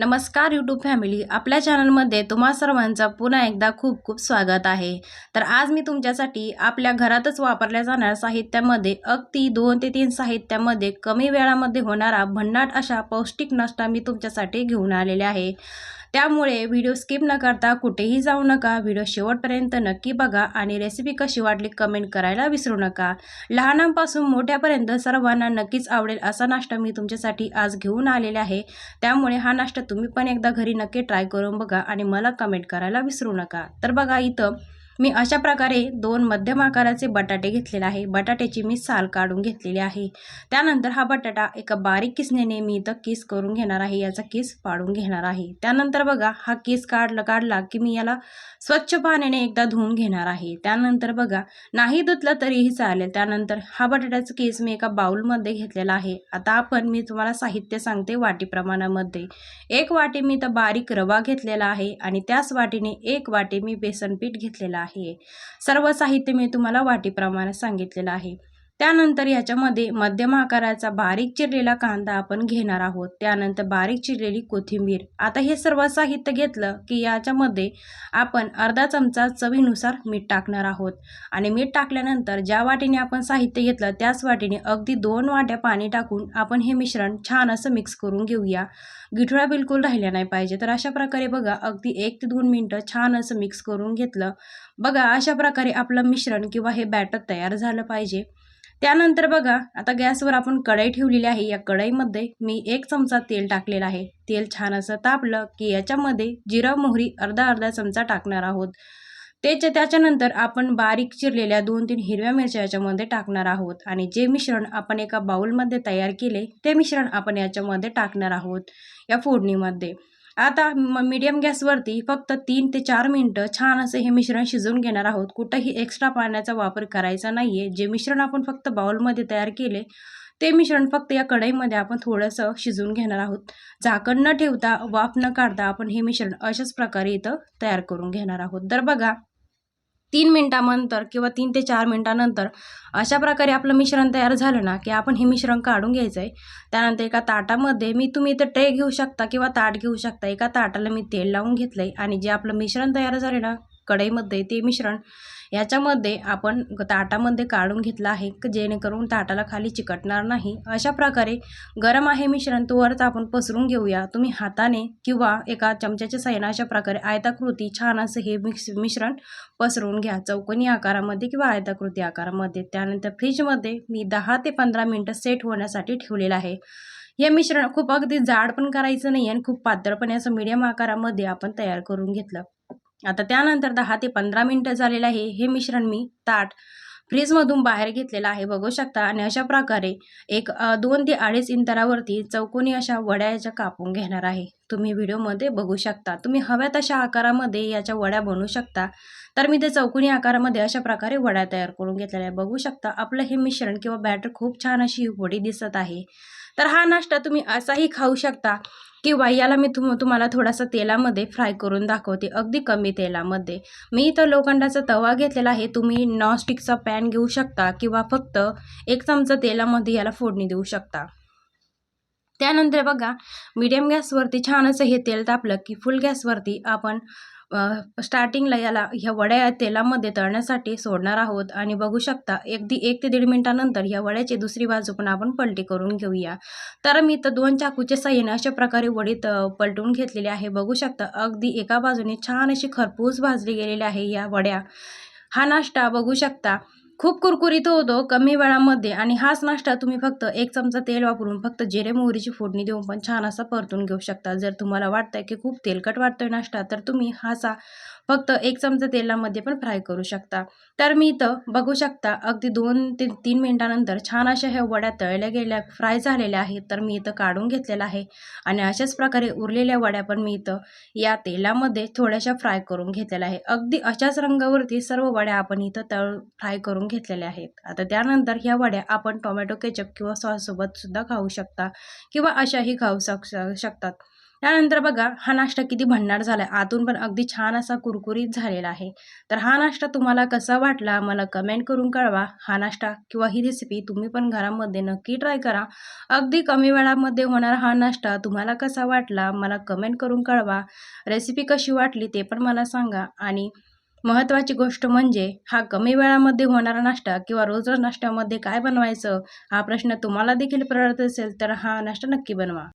नमस्कार YouTube family आपल्या चॅनलमध्ये तुम्हा सर्वांचं पुन्हा एकदा खूप खूप स्वागत आहे. तर आज मी तुमच्यासाठी आपल्या घरातच वापरल्या जाणाऱ्या साहित्यामध्ये अगदी दोन ते तीन साहित्यामध्ये कमी वेळामध्ये होणारा भन्नाट अशा पौष्टिक नाश्ता मी तुमच्यासाठी घेऊन आलेले आहे. त्यामुळे व्हिडिओ स्किप न करता कुठेही जाऊ नका. व्हिडिओ शेवटपर्यंत नक्की बघा आणि रेसिपी कशी वाटली कमेंट करायला विसरू नका. लहानांपासून मोठ्यापर्यंत सर्वांना नक्कीच आवडेल असा नाश्ता मी तुमच्यासाठी आज घेऊन आलेले आहे. त्यामुळे हा नाश्ता तुम्ही पण एकदा घरी नक्की ट्राय करून बघा आणि मला कमेंट करायला विसरू नका. तर बघा इथं मी अशा प्रकारे दोन मध्यम आकाराचे बटाटे घेतलेले आहे. बटाट्याची मी साल काढून घेतलेली आहे. त्यानंतर हा बटाटा एका बारीक किसनेने मी इथं किस करून घेणार आहे. याचा किस पाडून घेणार आहे. त्यानंतर बघा हा किस काढला काढला की मी याला स्वच्छ पाण्याने एकदा धुवून घेणार आहे. त्यानंतर बघा नाही धुतलं तरीही चालेल. त्यानंतर हा बटाट्याचा केस मी एका बाउलमध्ये घेतलेला आहे. आता आपण मी तुम्हाला साहित्य सांगते वाटी प्रमाणामध्ये. एक वाटी मी तर बारीक रवा घेतलेला आहे आणि त्याच वाटीने एक वाटी मी बेसन पीठ आहे. सर्व साहित्य मी तुम्हाला वाटीप्रमाणे सांगितलेलं आहे. त्यानंतर याच्यामध्ये मध्यम आकाराचा बारीक चिरलेला कांदा आपण घेणार आहोत. त्यानंतर बारीक चिरलेली कोथिंबीर. आता हे सर्व साहित्य घेतलं की याच्यामध्ये आपण अर्धा चमचा चवीनुसार मीठ टाकणार आहोत. आणि मीठ टाकल्यानंतर ज्या वाटीने आपण साहित्य घेतलं त्याच वाटीने अगदी दोन वाट्या पाणी टाकून आपण हे मिश्रण छान असं मिक्स करून घेऊया. गिठुळा बिलकुल राहिल्या नाही पाहिजे. तर अशा प्रकारे बघा अगदी एक ते दोन मिनटं छान असं मिक्स करून घेतलं. बघा अशा प्रकारे आपलं मिश्रण किंवा हे बॅटर तयार झालं पाहिजे. त्यानंतर बघा आता गॅसवर आपण कढई ठेवलेली आहे. या कढईमध्ये मी एक चमचा तेल टाकलेलं आहे. तेल छान असं तापलं की याच्यामध्ये जिरं मोहरी अर्धा अर्धा चमचा टाकणार आहोत. त्याच्या त्याच्यानंतर आपण बारीक चिरलेल्या दोन तीन हिरव्या मिरच्या याच्यामध्ये टाकणार आहोत. आणि जे मिश्रण आपण एका बाऊलमध्ये तयार केले ते मिश्रण आपण याच्यामध्ये टाकणार आहोत या फोडणीमध्ये. आता म मीडियम गॅसवरती फक्त तीन ते चार मिनटं छान असं हे मिश्रण शिजवून घेणार आहोत. कुठंही एक्स्ट्रा पाण्याचा वापर करायचा नाही आहे जे मिश्रण आपण फक्त बाउलमध्ये तयार केले ते मिश्रण फक्त या कढईमध्ये आपण थोडंसं शिजवून घेणार आहोत. झाकण न ठेवता वाफ न काढता आपण हे मिश्रण अशाच प्रकारे इथं तयार करून घेणार आहोत. तर बघा तीन मिनटानंतर किंवा तीन ते चार मिनटानंतर अशा प्रकारे आपलं मिश्रण तयार झालं ना की आपण हे मिश्रण काढून घ्यायचं आहे त्यानंतर एका ताटामध्ये मी तुम्ही इथं ट्रे घेऊ शकता किंवा ताट घेऊ शकता. एका ताटाला मी तेल लावून घेतलं आहे आणि जे आपलं मिश्रण तयार झालं ना कढईमध्ये ते मिश्रण याच्यामध्ये आपण ताटामध्ये काढून घेतलं आहे जेणेकरून ताटाला खाली चिकटणार नाही. अशा प्रकारे गरम आहे मिश्रण तोवरच आपण पसरून घेऊया. तुम्ही हाताने किंवा एका चमच्याच्या साह्याने अशा प्रकारे आयताकृती छान असं हे मिक्स मिश्रण पसरून घ्या. चौकोनी आकारामध्ये किंवा आयताकृती आकारामध्ये. त्यानंतर फ्रीजमध्ये मी दहा ते पंधरा मिनटं सेट होण्यासाठी ठेवलेलं आहे. हे मिश्रण खूप अगदी जाड पण करायचं नाही आणि खूप पातळ पण असं मीडियम आकारामध्ये आपण तयार करून घेतलं. आता त्यानंतर दहा ते पंधरा मिनटं झालेलं आहे. हे मिश्रण मी ताट फ्रीजमधून बाहेर घेतलेलं आहे. बघू शकता आणि अशा प्रकारे एक दोन ते अडीच इंतरावरती चौकोनी अशा वड्या याच्या कापून घेणार आहे. तुम्ही व्हिडिओमध्ये बघू शकता. तुम्ही हव्या तशा आकारामध्ये याच्या वड्या बनवू शकता. तर मी ते चौकोनी आकारामध्ये अशा प्रकारे वड्या तयार करून घेतलेल्या आहे बघू शकता आपलं हे मिश्रण किंवा बॅटर खूप छान अशी वडी दिसत आहे. तर हा नाश्ता तुम्ही असाही खाऊ शकता किंवा याला मी तुम तुम्हाला थोडासा तेलामध्ये फ्राय करून दाखवते अगदी कमी तेलामध्ये. मी इथं लोखंडाचा तवा घेतलेला आहे. तुम्ही नॉनस्टिकचा पॅन घेऊ शकता किंवा फक्त एक चमचा तेलामध्ये याला फोडणी देऊ शकता. त्यानंतर बघा मीडियम गॅसवरती छान असं हे तेल तापलं की फुल गॅसवरती आपण स्टार्टिंगला याला ह्या वड्या या तेलामध्ये तळण्यासाठी सोडणार आहोत. आणि बघू शकता अगदी एक ते दीड मिनटानंतर ह्या वड्याची दुसरी बाजू पण आपण पलटी करून घेऊया. तर मी तर दोन चाकूच्या साह्याने अशा प्रकारे वडीत पलटून घेतलेली आहे. बघू शकता अगदी एका बाजूने छान अशी खरपूस भाजली गेलेली आहे या वड्या. हा नाश्ता बघू शकता खूप कुरकुरीत होतो कमी वेळामध्ये आणि हाच नाश्ता तुम्ही फक्त एक चमचा तेल वापरून फक्त जिरे मोहरीची फोडणी देऊन पण छान असा परतून घेऊ शकता. जर तुम्हाला वाटतं की खूप तेलकट वाटतोय नाश्ता तर तुम्ही हाचा फक्त एक चमचा तेलामध्ये पण फ्राय करू शकता. तर मी इथं बघू शकता अगदी दोन ते तीन मिनटानंतर छान अशा ह्या वड्या तळल्या गेल्या फ्राय झालेल्या आहेत तर मी इथं काढून घेतलेला आहे आणि अशाच प्रकारे उरलेल्या वड्या पण मी इथं या तेलामध्ये थोड्याशा फ्राय करून घेतलेल्या आहे अगदी अशाच रंगावरती सर्व वड्या आपण इथं तळ फ्राय करून घेतलेल्या आहेत. आता त्यानंतर ह्या वड्या आपण टोमॅटो केचप किंवा सॉससोबत सुद्धा खाऊ शकता किंवा अशाही खाऊ शक शकतात. त्यानंतर बघा हा नाश्ता किती भन्नाट झाला आहे आतून पण अगदी छान असा कुरकुरीत झालेला आहे. तर हा नाश्ता तुम्हाला कसा वाटला मला कमेंट करून कळवा. हा नाश्ता किंवा ही रेसिपी तुम्ही पण घरामध्ये नक्की ट्राय करा. अगदी कमी वेळामध्ये होणारा हा नाश्ता तुम्हाला कसा वाटला मला कमेंट करून कळवा. रेसिपी कशी वाटली ते पण मला सांगा. आणि महत्त्वाची गोष्ट म्हणजे हा कमी वेळामध्ये होणारा नाश्ता किंवा रोज नाश्त्यामध्ये काय बनवायचं हा प्रश्न तुम्हाला देखील पडत असेल तर हा नाश्ता नक्की बनवा.